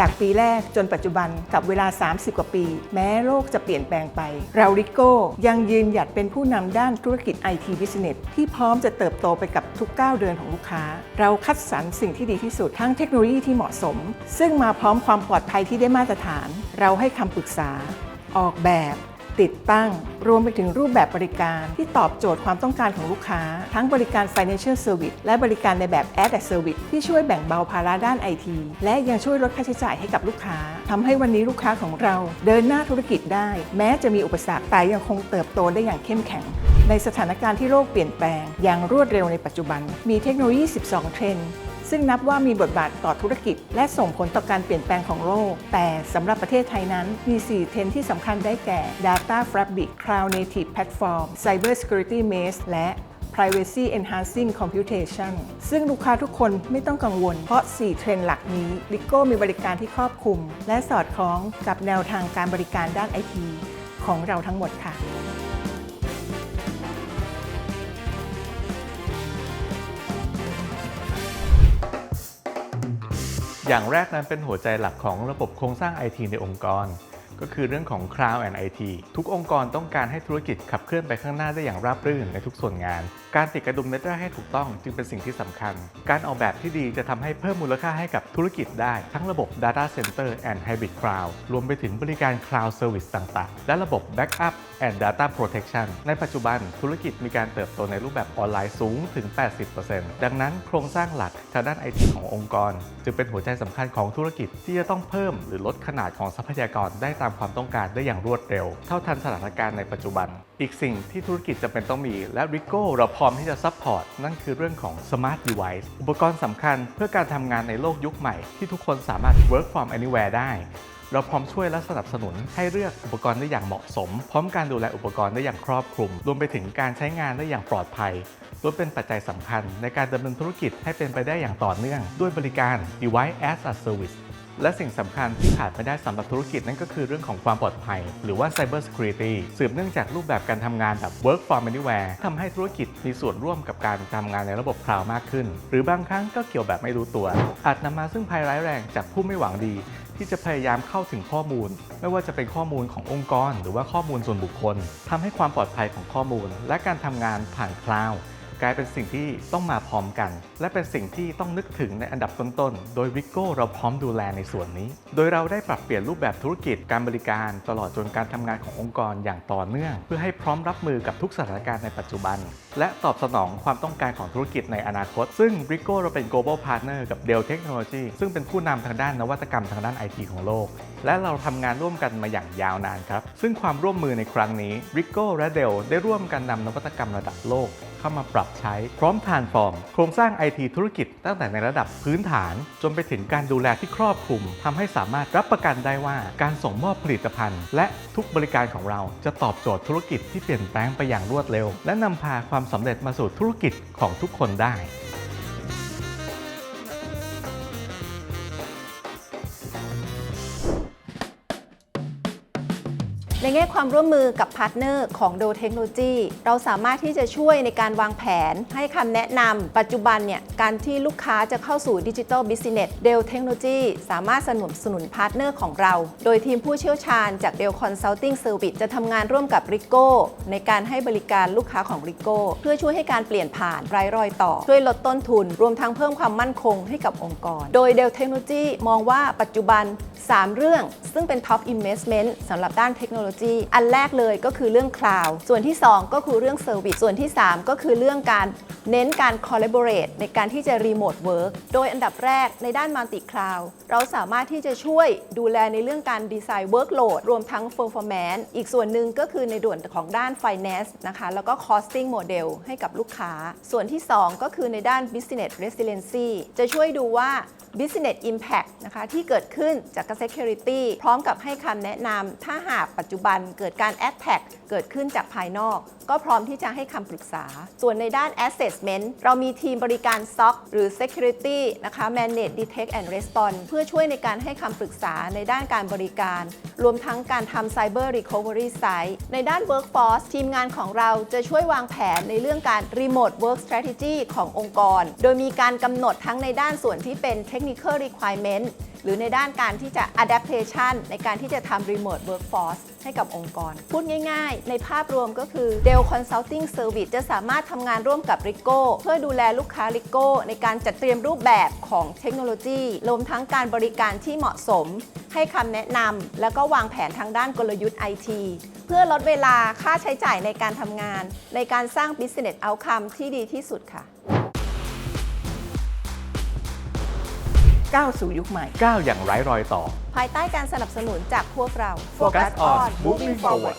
จากปีแรกจนปัจจุบันกับเวลา 30 กว่าปี แม้โลกจะเปลี่ยนแปลงไป เราลิโก้ยังยืนหยัดเป็นผู้นำด้านธุรกิจ IT Business ที่พร้อมจะเติบโตไปกับทุกก้าวเดินของลูกค้า เราคัดสรรสิ่งที่ดีที่สุดทั้งเทคโนโลยีที่เหมาะสม ซึ่งมาพร้อมความปลอดภัยที่ได้มาตรฐาน เราให้คำปรึกษา ออกแบบ ติดตั้ง รวมไปถึงรูปแบบบริการที่ตอบโจทย์ความต้องการของลูกค้า ทั้งบริการ Financial Service และบริการในแบบ Ad a Service ที่ช่วยแบ่งเบาภาระด้าน IT และยังช่วยลดค่าใช้จ่ายให้กับลูกค้าทำให้วันนี้ลูกค้าของเราเดินหน้าธุรกิจได้ แม้จะมีอุปสรรคแต่ยังคงเติบโตได้อย่างเข้มแข็ง ในสถานการณ์ที่โลกเปลี่ยนแปลง อย่างรวดเร็วในปัจจุบัน มีเทคโนโลยี 12 เทรนด์ ซึ่งนับว่ามีบทบาทต่อธุรกิจ และส่งผลต่อการเปลี่ยนแปลงของโลก แต่สำหรับประเทศไทยนั้นมี 4 เทรนที่สำคัญได้แก่ Data Fabric Cloud Native Platform Cyber Security Mesh และ Privacy Enhancing Computation ซึ่งลูกค้าทุกคนไม่ต้องกังวล เพราะ 4 เทรนด์หลักนี้ l i g o มีบริการที่ครอบคลุม และสอดคล้องกับแนวทางการบริการด้าน IT ของเราทั้งหมดค่ะ อย่างแรกนั้นเป็นหัวใจหลักของระบบโครงสร้าง IT ในองค์กร ก็คือเรื่องของ Cloud and IT ทุกองค์กรต้องการให้ธุรกิจขับเคลื่อนไปข้างหน้าได้อย่างราบรื่นในทุกส่วนงาน การติดกระดุมเม็ดแรกให้ถูกต้องจึงเป็นสิ่งที่สำคัญ การออกแบบที่ดีจะทำให้เพิ่มมูลค่าให้กับธุรกิจได้ ทั้งระบบ Data Center and Hybrid Cloud รวมไปถึงบริการ Cloud Service ต่างๆ และระบบ Backup and Data Protection ในปัจจุบันธุรกิจมีการเติบโตในรูปแบบออนไลน์สูงถึง 80%ดังนั้นโครงสร้างหลักทางด้าน IT ขององค์กร จึงเป็นหัวใจสำคัญของธุรกิจที่จะต้องเพิ่มหรือลดขนาดของทรัพยากรได้ตามามความต้องการได้อย่างรวดเร็ว เท่าทันสถานการณ์ในปัจจุบัน อีกสิ่งที่ธุรกิจจำเป็นต้องมี และ Rico เราพร้อมที่จะซัพพอร์ตนั่นคือเรื่องของ Smart Device อุปกรณ์สำคัญเพื่อการทำงานในโลกยุคใหม่ ที่ทุกคนสามารถ work from anywhere ได้เราพร้อมช่วยและสนับสนุนให้เลือกอุปกรณ์ได้อย่างเหมาะสม พร้อมการดูแลอุปกรณ์ได้อย่างครอบคลุม รวมไปถึงการใช้งานได้อย่างปลอดภัยล้วนเป็นปัจจัยสำคัญในการดำเนินธุรกิจให้เป็นไปได้อย่างต่อเนื่อง ด้วยบริการ Device as a Service และสิ่งสำคัญที่ขาดไม่ได้สำหรับธุรกิจนั่นก็คือเรื่องของความปลอดภัย หรือว่า Cyber Security สืบเนื่องจากรูปแบบการทำงานแบบ Work from Anywhere ทำให้ธุรกิจมีส่วนร่วมกับการทำงานในระบบคลาวด์มากขึ้น หรือบางครั้งก็เกี่ยวแบบไม่รู้ตัว อาจนำมาซึ่งภัยร้ายแรงจากผู้ไม่หวังดี ที่จะพยายามเข้าถึงข้อมูล ไม่ว่าจะเป็นข้อมูลขององค์กร หรือว่าข้อมูลส่วนบุคคลทำให้ความปลอดภัยของข้อมูล และการทำงานผ่านคลาวด์ กลายเป็นสิ่งที่ต้องมาพร้อมกัน และเป็นสิ่งที่ต้องนึกถึงในอันดับต้นๆ โดยวิโก้เราพร้อมดูแลในส่วนนี้ โดยเราได้ปรับเปลี่ยนรูปแบบธุรกิจการบริการตลอดจนการทำงานขององค์กรอย่างต่อเนื่อง เพื่อให้พร้อมรับมือกับทุกสถานการณ์ในปัจจุบัน และตอบสนองความต้องการของธุรกิจในอนาคต ซึ่ง r i c o เราเป็น global partner กับ Dell Technology ซึ่งเป็นผู้นำทางด้านนวัตกรรมทางด้าน IT ของโลก และเราทำงานร่วมกันมาอย่างยาวนานครับ ซึ่งความร่วมมือในครั้งนี้ r i c o และ Dell ได้ร่วมกันนำนวัตกรรมระดับโลก เข้ามาปรับใช้ พร้อมทานฟอร์ม โครงสร้าง IT ธุรกิจตั้งแต่ในระดับพื้นฐาน จนไปถึงการดูแลที่ครอบคลุมทำให้สามารถรับประกันได้ว่าการส่งมอบผลิตภัณฑ์ และทุกบริการของเราจะตอบโจทย์ธุรกิจที่เปลี่ยนแปลงไปอย่างรวดเร็ว และนำพาความสำเร็จมาสู่ธุรกิจของทุกคนได้ แง่ความร่วมมือกับพาร์ทเนอร์ของ d o Technology เราสามารถที่จะช่วยในการวางแผน ให้คำแนะนำปัจจุบันเนี่ยการที่ลูกค้าจะเข้าสู่ดิจิ t a ลบิสเนสเดลเทคโนโลยีสามารถสนับสนุนพาร์ทเนอร์ของเรา โดยทีมผู้เชี่ยวชาญจาก Dell Consulting Service จะทำงานร่วมกับ Rico ในการให้บริการลูกค้าของ Rico เพื่อช่วยให้การเปลี่ยนผ่านไร้รอยต่อ ช่วยลดต้นทุน รวมทั้งเพิ่มความมั่นคงให้กับองค์กร โดย Dell Technology มองว่าปัจจุบัน 3 เรื่อง ซึ่งเป็น Top Investment สำหรับด้านเทคโนโลยีอันแรกเลยก็คือเรื่อง Cloud ส่วนที่ 2 ก็คือเรื่อง Service ส่วนที่ 3 ก็คือเรื่องการ เน้นการ Collaborate ในการที่จะ Remote Work โดยอันดับแรกในด้าน Multi Cloud เราสามารถที่จะช่วยดูแลในเรื่องการดีไซน์ Workload รวมทั้ง Performance อีกส่วนหนึ่งก็คือในด่วนของด้าน Finance นะคะแล้วก็ Costing Model ให้กับลูกค้า ส่วนที่ 2 ก็คือในด้าน Business Resiliency จะช่วยดูว่า Business Impact นะคะที่เกิดขึ้นจาก Security พร้อมกับให้คำแนะนำถ้าหากปัจจุบันเกิดการ Attack เกิดขึ้นจากภายนอก ก็พร้อมที่จะให้คำปรึกษา ส่วนในด้าน asset Assessment เรามีทีมบริการ SOC หรือ Security นะคะ Manage Detect and Response เพื่อช่วยในการให้คำปรึกษาในด้านการบริการ รวมทั้งการทำ Cyber Recovery Site ในด้าน Workforce ทีมงานของเราจะช่วยวางแผนในเรื่องการ Remote Work Strategy ขององค์กร โดยมีการกำหนดทั้งในด้านส่วนที่เป็น Technical Requirement หรือในด้านการที่จะ adaptation ในการที่จะทำ remote workforce ให้กับองค์กร พูดง่ายๆ ในภาพรวมก็คือ Dell Consulting Service จะสามารถทำงานร่วมกับ Rico เพื่อดูแลลูกค้า Rico ในการจัดเตรียมรูปแบบของเทคโนโลยีรวมทั้งการบริการที่เหมาะสม ให้คำแนะนำแล้วก็วางแผนทางด้านกลยุทธ์ IT เพื่อลดเวลาค่าใช้จ่ายในการทำงาน ในการสร้าง business outcome ที่ดีที่สุดค่ะ ก้าวสู่ยุคใหม่ ก้าวอย่างไร้รอยต่อ ภายใต้การสนับสนุนจากพวกเรา Focus on moving forward